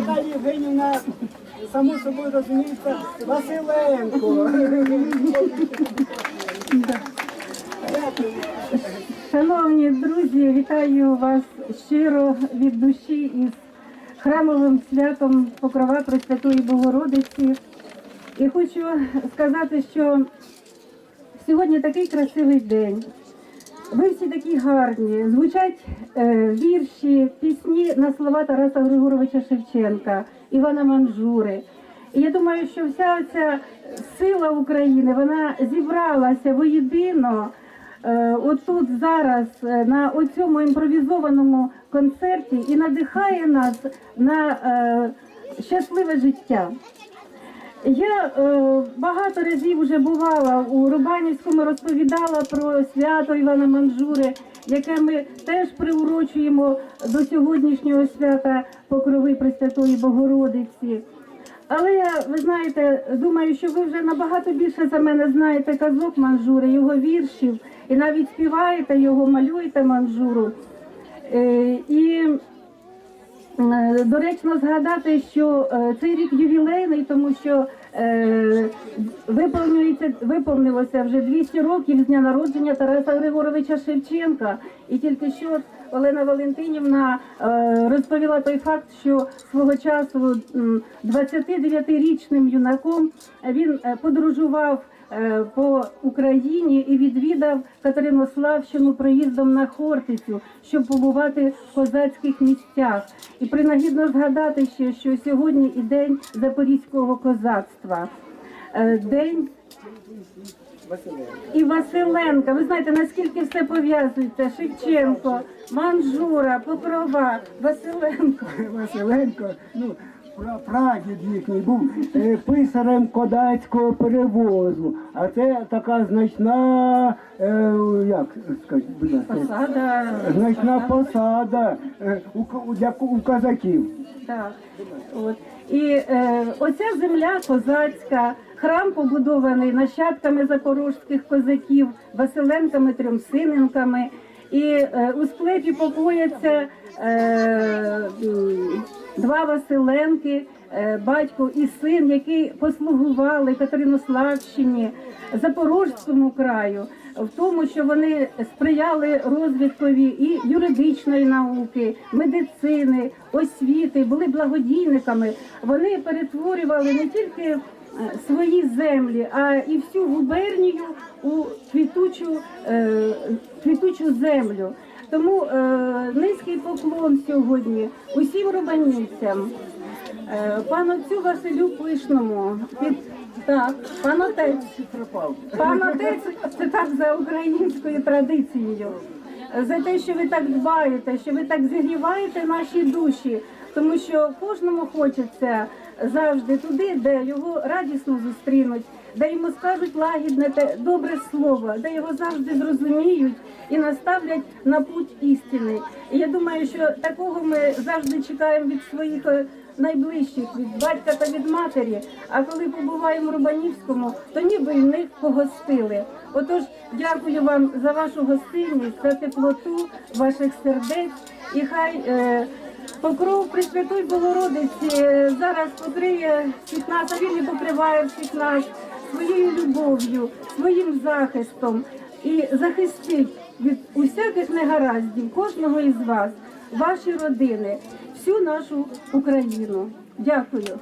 Наталія Євгенівна, само собою розуміється, Василенко. Шановні друзі, вітаю вас щиро від душі із храмовим святом Покрова Пресвятої Богородиці. І хочу сказати, що сьогодні такий красивий день. Ви всі такі гарні. Звучать е, вірші, пісні на слова Тараса Григоровича Шевченка, Івана Манжури. І я думаю, що вся ця сила України вона зібралася воєдино е, отут зараз е, на оцьому імпровізованому концерті і надихає нас на е, щасливе життя. Я е, багато разів вже бувала у Рубанівському, розповідала про свято Івана Манжури, яке ми теж приурочуємо до сьогоднішнього свята Покрови Пресвятої Богородиці. Але я, ви знаєте, думаю, що ви вже набагато більше за мене знаєте казок Манжури, його віршів, і навіть співаєте його, малюєте Манжуру. Е, і Доречно згадати, що е, цей рік ювілейний, тому що е, виповнюється, виповнилося вже 200 років з дня народження Тараса Григоровича Шевченка. І тільки що Олена Валентинівна е, розповіла той факт, що свого часу м, 29-річним юнаком він е, подорожував е, по Україні і відвідав Катеринославщину проїздом на Хортицю, щоб побувати в козацьких місцях. І принагідно згадати ще, що сьогодні і день запорізького козацтва. Е, День і Василенка. Ви знаєте, наскільки все пов'язується? Шевченко, Манжура, Покрова, Василенко. Василенко, ну, прадід їхній був е, писарем кодацького перевозу. А це така значна, е, як скажіть, будь ласка, Посада. значна посада е, у, ко- у, у казаків. Так. От. І е, оця земля козацька, храм побудований нащадками запорожських козаків, Василенками, Трьомсиненками. І е, у склепі покояться е, два Василенки, е, батько і син, які послугували Катеринославщині, Запорожському краю, в тому, що вони сприяли розвиткові і юридичної науки, медицини, освіти, були благодійниками. Вони перетворювали не тільки е, свої землі, а і всю губернію у квітучу, е, квітучу землю. Тому е, низький поклон сьогодні усім рубанівцям. Е, Пану цю Василю Пишному, під так, пан отець. Пан отець, це так за українською традицією. За те, що ви так дбаєте, що ви так зігріваєте наші душі, тому що кожному хочеться завжди туди, де його радісно зустрінуть, де йому скажуть лагідне те добре слово, де його завжди зрозуміють і наставлять на путь істини. І я думаю, що такого ми завжди чекаємо від своїх е, найближчих, від батька та від матері. А коли побуваємо в Рубанівському, то ніби в них погостили. Отож, дякую вам за вашу гостинність, за теплоту ваших сердець і хай. Е, Покров Пресвятої Богородиці е, зараз покриє всіх нас, а він і покриває всіх нас своєю любов'ю, своїм захистом і захистить від усяких негараздів кожного із вас, ваші родини, всю нашу Україну. Дякую.